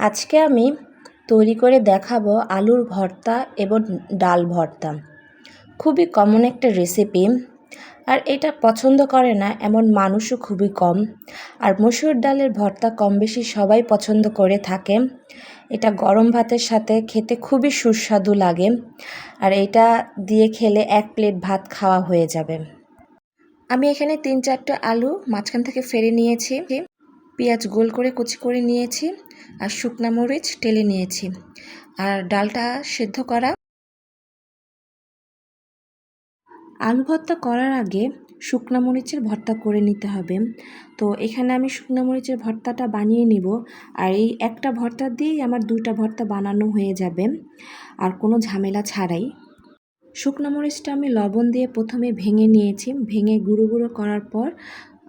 আজকে আমি তৈরি করে দেখাবো আলুর ভর্তা এবং ডাল ভর্তা। খুবই কমন একটা রেসিপি আর এটা পছন্দ করে না এমন মানুষও খুবই কম। আর মসুর ডালের ভর্তা কম বেশি সবাই পছন্দ করে থাকে। এটা গরম ভাতের সাথে খেতে খুবই সুস্বাদু লাগে। আর এটা দিয়ে খেলে এক প্লেট ভাত খাওয়া হয়ে যাবে। আমি এখানে তিন চারটে আলু মাঝখান থেকে ফেরে নিয়েছি। পেঁয়াজ গোল করে কুচি করে নিয়েছি আর শুকনা মরিচ টেলে নিয়েছি। আর ডালটা সেদ্ধ করা। আলু ভর্তা করার আগে শুকনা মরিচের ভর্তা করে নিতে হবে। তো এখানে আমি শুকনা মরিচের ভর্তাটা বানিয়ে নিব। আর এই একটা ভর্তা দিয়েই আমার দুইটা ভর্তা বানানো হয়ে যাবে। আর কোনো ঝামেলা ছাড়াই। শুকনো মরিচটা আমি লবণ দিয়ে প্রথমে ভেঙে নিয়েছি। ভেঙে গুঁড়ো গুঁড়ো করার পর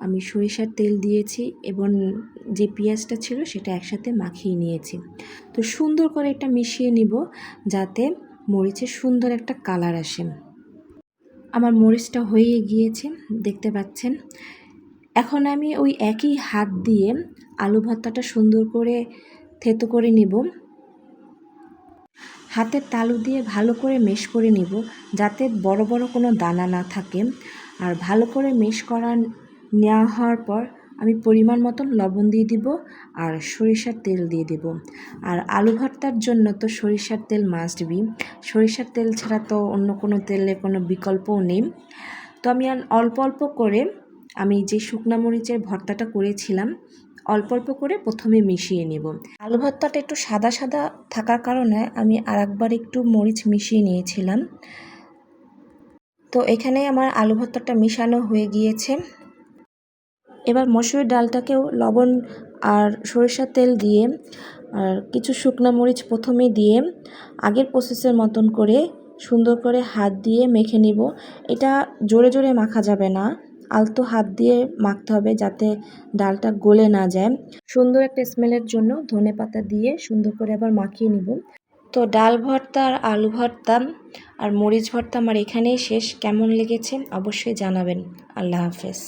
আমি সরিষার তেল দিয়েছি এবং যে পেঁয়াজটা ছিল সেটা একসাথে মাখিয়ে নিয়েছি। তো সুন্দর করে এটা মিশিয়ে নিব যাতে মরিচের সুন্দর একটা কালার আসে। আমার মরিচটা হয়ে গিয়েছে, দেখতে পাচ্ছেন। এখন আমি ওই একই হাত দিয়ে আলু ভর্তাটা সুন্দর করে থেতো করে নিব। হাতের তালু দিয়ে ভালো করে মেশ করে নিব যাতে বড় বড় কোনো দানা না থাকে। আর ভালো করে মেশ করা নেওয়া হওয়ার পর আমি পরিমাণ মতন লবণ দিয়ে দিব আর সরিষার তেল দিয়ে দেব। আর আলু ভর্তার জন্য তো সরিষার তেল মাস্ট বি সরিষার তেল ছাড়া তো অন্য কোনো তেলের কোনো বিকল্পও নেই। তো আমি আর অল্প অল্প করে আমি যে শুকনা মরিচের ভর্তাটা করেছিলাম, অল্প অল্প করে প্রথমে মিশিয়ে নেব। আলু ভর্তাটা একটু সাদা সাদা থাকার কারণে আমি আর একবার একটু মরিচ মিশিয়ে নিয়েছিলাম। তো এখানে আমার আলু ভর্তাটা মিশানো হয়ে গিয়েছে। এবার মসুরের ডালটাকেও লবণ আর সরিষার তেল দিয়ে আর কিছু শুকনো মরিচ প্রথমে দিয়ে আগের প্রসেসের মতন করে সুন্দর করে হাত দিয়ে মেখে নিব। এটা জোরে জোরে মাখা যাবে না, আলতো হাত দিয়ে মাখতে হবে যাতে ডালটা গলে না যায়। সুন্দর একটা স্মেলের জন্য ধনে পাতা দিয়ে সুন্দর করে আবার মাখিয়ে নিব। তো ডাল ভর্তা আর আলু ভর্তা আর মরিচ ভর্তা আমার এখানেই শেষ। কেমন লেগেছে অবশ্যই জানাবেন। আল্লাহ হাফেজ।